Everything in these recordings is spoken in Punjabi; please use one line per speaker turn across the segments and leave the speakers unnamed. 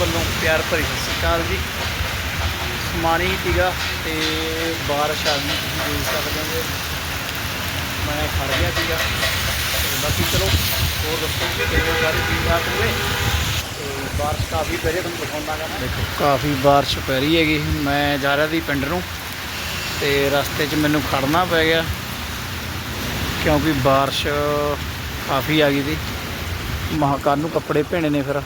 ਵੱਲੋਂ ਪਿਆਰ ਭਰੀ ਸਤਿ ਸ਼੍ਰੀ ਅਕਾਲ ਜੀ। ਸਮਾਣੀ ਸੀਗਾ ਤੇ ਬਾਰਿਸ਼ ਆ ਗਈ, ਤੁਸੀਂ ਦੇਖ ਸਕਦੇ ਹੋ। ਮੈਂ ਖੜ ਗਿਆ ਸੀਗਾ। ਬਾਕੀ ਚਲੋ, ਹੋਰ ਦੱਸੋ ਕਿ ਕਿਵੇਂ ਸਾਰੇ? ਠੀਕ ਠਾਕ ਹੋਵੇ ਬਾਰਿਸ਼ ਕਾਫੀ ਪੈ ਰਹੀ ਤੁਹਾਨੂੰ ਦਿਖਾਉਂਦਾ ਦੇਖੋ, ਕਾਫੀ ਬਾਰਿਸ਼ ਪੈ ਰਹੀ ਹੈਗੀ। ਮੈਂ ਜਾ ਰਿਹਾ ਸੀ ਪਿੰਡ ਨੂੰ, ਤੇ ਰਸਤੇ 'ਚ ਮੈਨੂੰ ਖੜਨਾ ਪੈ ਗਿਆ, ਕਿਉਂਕਿ ਬਾਰਿਸ਼ ਕਾਫੀ ਆ ਗਈ ਸੀ। ਮਹਾਕਾਲ ਨੂੰ ਕੱਪੜੇ ਭੇਣੇ ਨੇ ਫਿਰ।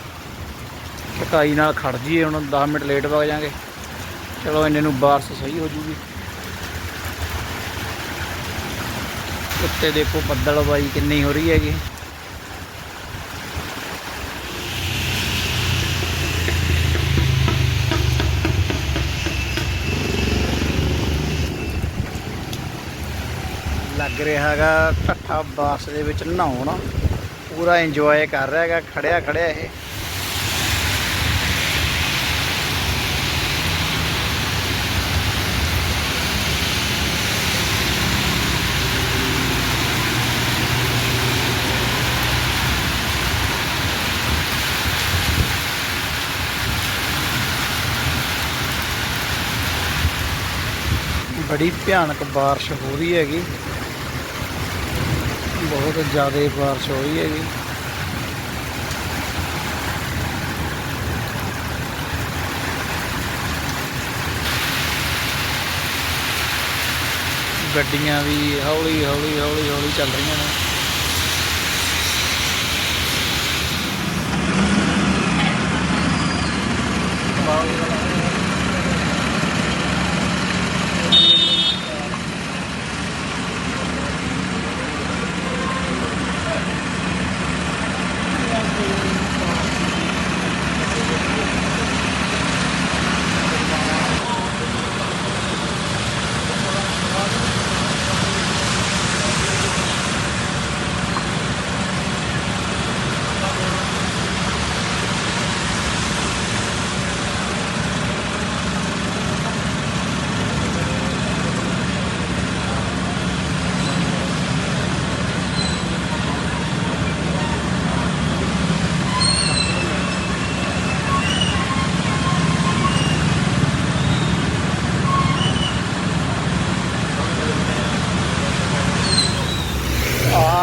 ਕਟਾਈ ਨਾਲ ਖੜ ਜੀਏ, ਹੁਣ 10 ਮਿੰਟ ਲੇਟ ਵਗ ਜਾਾਂਗੇ। ਚਲੋ, ਇੰਨੇ ਨੂੰ ਬਾਰਿਸ਼ ਸਹੀ ਹੋ ਜੂਗੀ। ਉੱਤੇ ਦੇਖੋ ਬੱਦਲਬਾਈ ਕਿੰਨੀ ਹੋ ਰਹੀ ਹੈਗੀ। ਲੱਗ ਰਿਹਾ ਹੈਗਾ ਠੱਠਾ ਬਾਸ ਦੇ ਵਿੱਚ ਨਹਾਉਣ। ਪੂਰਾ ਇੰਜੋਏ ਕਰ ਰਿਹਾ ਹੈਗਾ ਖੜਿਆ ਖੜਿਆ ਇਹ। ਬੜੀ ਭਿਆਨਕ ਬਾਰਿਸ਼ ਹੋ ਰਹੀ ਹੈਗੀ। ਬਹੁਤ ਜ਼ਿਆਦਾ ਬਾਰਿਸ਼ ਹੋ ਰਹੀ ਹੈਗੀ। ਗੱਡੀਆਂ ਵੀ ਹੌਲੀ ਹੌਲੀ ਹੌਲੀ ਹੌਲੀ ਚੱਲ ਰਹੀਆਂ ਨੇ।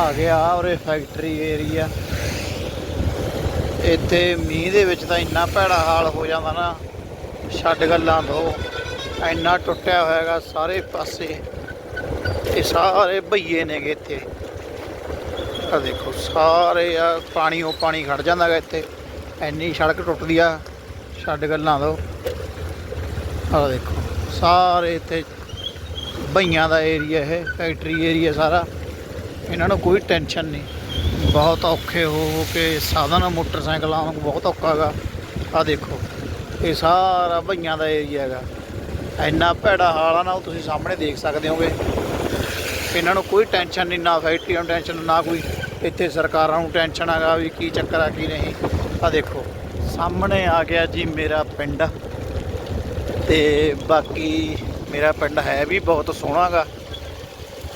ਆ ਗਿਆ ਔਰ ਫੈਕਟਰੀ ਏਰੀਆ। ਇੱਥੇ ਮੀਂਹ ਦੇ ਵਿੱਚ ਤਾਂ ਇੰਨਾ ਭੈੜਾ ਹਾਲ ਹੋ ਜਾਂਦਾ ਨਾ, ਛੱਡ ਗੱਲਾਂ ਦੋ। ਇੰਨਾ ਟੁੱਟਿਆ ਹੋਇਆਗਾ ਸਾਰੇ ਪਾਸੇ। ਇਹ ਸਾਰੇ ਭਈਏ ਨੇਗੇ ਇੱਥੇ। ਆ ਦੇਖੋ, ਸਾਰੇ ਆ ਪਾਣੀ ਉਹ ਪਾਣੀ ਖੜ ਜਾਂਦਾਗਾ ਇੱਥੇ। ਇੰਨੀ ਸੜਕ ਟੁੱਟਦੀ ਆ, ਛੱਡ ਗੱਲਾਂ ਤੋਂ ਆ ਦੇਖੋ, ਸਾਰੇ ਇੱਥੇ ਭਈਆਂ ਦਾ ਏਰੀਆ ਇਹ, ਫੈਕਟਰੀ ਏਰੀਆ ਸਾਰਾ। ਇਹਨਾਂ ਨੂੰ ਕੋਈ ਟੈਨਸ਼ਨ ਨਹੀਂ। ਬਹੁਤ ਔਖੇ ਹੋ ਹੋ ਕੇ ਸਾਧਨ, ਮੋਟਰਸਾਈਕਲਾਂ ਨੂੰ ਬਹੁਤ ਔਖਾ ਹੈਗਾ ਆ ਦੇਖੋ, ਇਹ ਸਾਰਾ ਭਈਆਂ ਦਾ ਏਰੀਆ ਹੈਗਾ ਇੰਨਾ ਭੈੜਾ ਹਾਲ ਆ ਨਾ, ਉਹ ਤੁਸੀਂ ਸਾਹਮਣੇ ਦੇਖ ਸਕਦੇ ਹੋਗੇ। ਇਹਨਾਂ ਨੂੰ ਕੋਈ ਟੈਨਸ਼ਨ ਨਹੀਂ, ਨਾ ਫੈਕਟਰੀ ਨੂੰ ਟੈਨਸ਼ਨ, ਨਾ ਕੋਈ ਇੱਥੇ ਸਰਕਾਰਾਂ ਨੂੰ ਟੈਨਸ਼ਨ ਹੈਗਾ ਵੀ ਕੀ ਚੱਕਰ ਆ, ਕੀ ਨਹੀਂ। ਆ ਦੇਖੋ, ਸਾਹਮਣੇ ਆ ਗਿਆ ਜੀ ਮੇਰਾ ਪਿੰਡ। ਤੇ ਬਾਕੀ ਮੇਰਾ ਪਿੰਡ ਹੈ ਵੀ ਬਹੁਤ ਸੋਹਣਾ ਗਾ।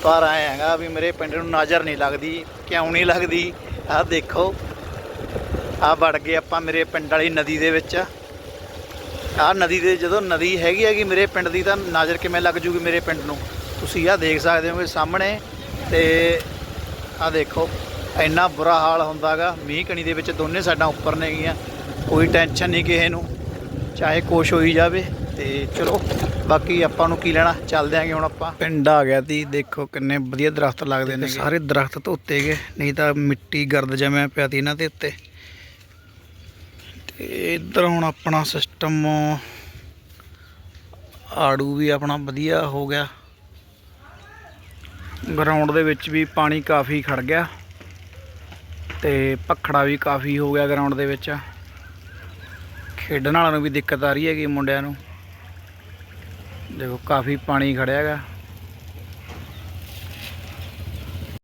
ਪਰ ਐਂ ਹੈਗਾ ਵੀ ਮੇਰੇ ਪਿੰਡ ਨੂੰ ਨਜ਼ਰ ਨਹੀਂ ਲੱਗਦੀ, ਕਿਉਂ ਨਹੀਂ ਲੱਗਦੀ? ਆਹ ਦੇਖੋ। ਆ ਵੜ ਗਏ ਆਪਾਂ ਮੇਰੇ ਪਿੰਡ ਵਾਲੀ ਨਦੀ ਦੇ ਵਿੱਚ। ਆਹ ਨਦੀ ਦੇ ਜਦੋਂ ਨਦੀ ਹੈਗੀ ਹੈਗੀ ਮੇਰੇ ਪਿੰਡ ਦੀ ਤਾਂ ਨਜ਼ਰ ਕਿਵੇਂ ਲੱਗ ਜੂਗੀ ਮੇਰੇ ਪਿੰਡ ਨੂੰ? ਤੁਸੀਂ ਆਹ ਦੇਖ ਸਕਦੇ ਹੋਗੇ ਸਾਹਮਣੇ ਤੇ ਆਹ ਦੇਖੋ, ਇੰਨਾ ਬੁਰਾ ਹਾਲ ਹੁੰਦਾਗਾ। ਮੀਂਹ ਕਣੀ ਦੇ ਵਿੱਚ ਦੋਨੇ ਸਾਈਡਾਂ ਉੱਪਰ ਨੇ ਗਈਆਂ। ਕੋਈ ਟੈਨਸ਼ਨ ਨਹੀਂ ਕਿਸੇ ਨੂੰ। ਚਾਹੇ ਕੁਛ ਹੋਈ ਜਾਵੇ। ਤੇ ਚਲੋ ਬਾਕੀ ਆਪਾਂ ਨੂੰ ਕੀ ਲੈਣਾ? ਚੱਲਦੇ ਆਂਗੇ ਹੁਣ ਆਪਾਂ। ਪਿੰਡ ਆ ਗਿਆ ਤੀ ਦੇਖੋ ਕਿੰਨੇ ਵਧੀਆ ਦਰਖਤ ਲੱਗਦੇ ਨੇ। ਸਾਰੇ ਦਰਖਤ ਧੋਤੇ ਗਏ ਨਹੀਂ ਤਾਂ ਮਿੱਟੀ ਗਰਦ ਜਮਿਆ ਪਿਆ ਤੀ ਇਹਨਾਂ ਦੇ ਉੱਤੇ। ਤੇ ਇੱਧਰ ਹੁਣ ਆਪਣਾ ਸਿਸਟਮ ਆੜੂ ਵੀ ਆਪਣਾ ਵਧੀਆ ਹੋ ਗਿਆ। ਗਰਾਊਂਡ ਦੇ ਵਿੱਚ ਵੀ ਪਾਣੀ ਕਾਫੀ ਖੜ ਗਿਆ। ਤੇ ਪਖੜਾ ਵੀ ਕਾਫੀ ਹੋ ਗਿਆ ਗਰਾਊਂਡ ਦੇ ਵਿੱਚ। ਖੇਡਣ ਵਾਲਿਆਂ ਨੂੰ ਵੀ ਦਿੱਕਤ ਆ ਰਹੀ ਹੈਗੀ ਮੁੰਡਿਆਂ ਨੂੰ। ਦੇਖੋ ਕਾਫੀ ਪਾਣੀ ਖੜਿਆ ਹੈਗਾ।